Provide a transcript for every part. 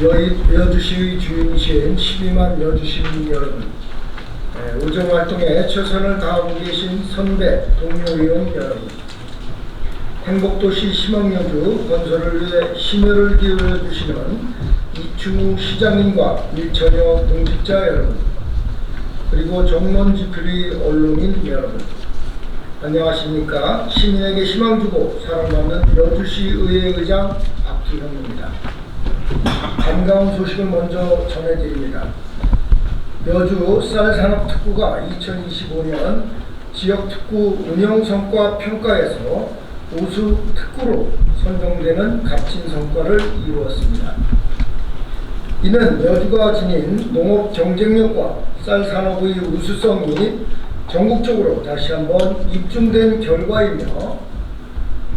여주시의 주인이신 12만 여주시민 여러분, 에, 우정 활동에 최선을 다하고 계신 선배, 동료 의원 여러분, 행복도시 희망여주 건설을 위해 심혈을 기울여 주시는 이충우 시장님과 일천여 공직자 여러분, 그리고 정론 지필의 언론인 여러분, 안녕하십니까. 시민에게 희망 주고 사랑받는 여주시 의회 의장 박기형입니다. 반가운 소식을 먼저 전해드립니다. 여주 쌀산업특구가 2025년 지역특구 운영 성과 평가에서 우수 특구로 선정되는 값진 성과를 이루었습니다. 이는 여주가 지닌 농업 경쟁력과 쌀 산업의 우수성이 전국적으로 다시 한번 입증된 결과이며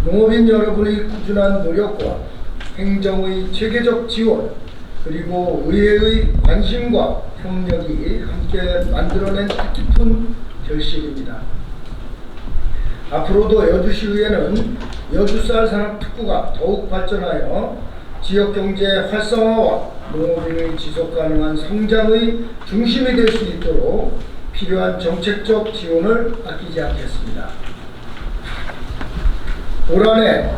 농업인 여러분의 꾸준한 노력과 행정의 체계적 지원 그리고 의회의 관심과 협력이 함께 만들어낸 뜻깊은 결실입니다. 앞으로도 여주시의회는 여주쌀 산업특구가 더욱 발전하여 지역경제 활성화와 농업인의 지속가능한 성장의 중심이 될 수 있도록 필요한 정책적 지원을 아끼지 않겠습니다. 올 한해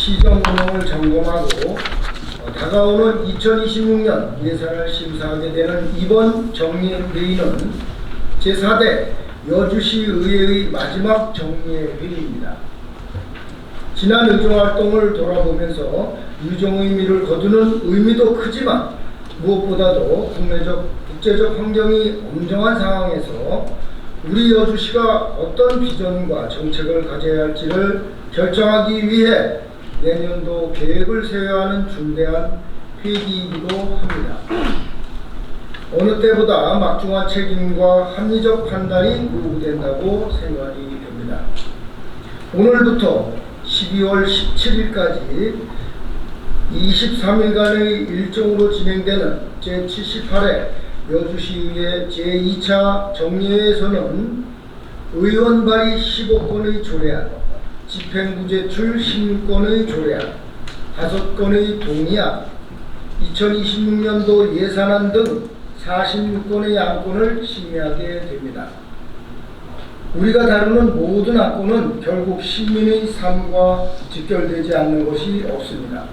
시정 운영을 점검하고 어, 다가오는 2026년 예산을 심사하게 되는 이번 정리회의는 제4대 여주시 의회의 마지막 정리회의입니다. 지난 의정활동을 돌아보면서 유정 의미를 거두는 의미도 크지만 무엇보다도 국내적, 국제적 환경이 엄정한 상황에서 우리 여주시가 어떤 비전과 정책을 가져야 할지를 결정하기 위해 내년도 계획을 세워야 하는 중대한 회기이기도 합니다. 어느 때보다 막중한 책임과 합리적 판단이 요구된다고 생각이 됩니다. 오늘부터 12월 17일까지 23일간의 일정으로 진행되는 제78회 여주시의회 제2차 정례회에서는 의원 발의 15건의 조례안, 집행부 제출 16건의 조례안, 5건의 동의안, 2026년도 예산안 등 46건의 안건을 심의하게 됩니다. 우리가 다루는 모든 안건은 결국 시민의 삶과 직결되지 않는 것이 없습니다.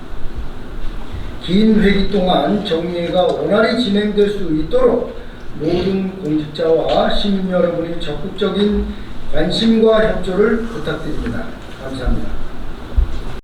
긴 회기 동안 정리가 원활히 진행될 수 있도록 모든 공직자와 시민 여러분의 적극적인 관심과 협조를 부탁드립니다. 감사합니다.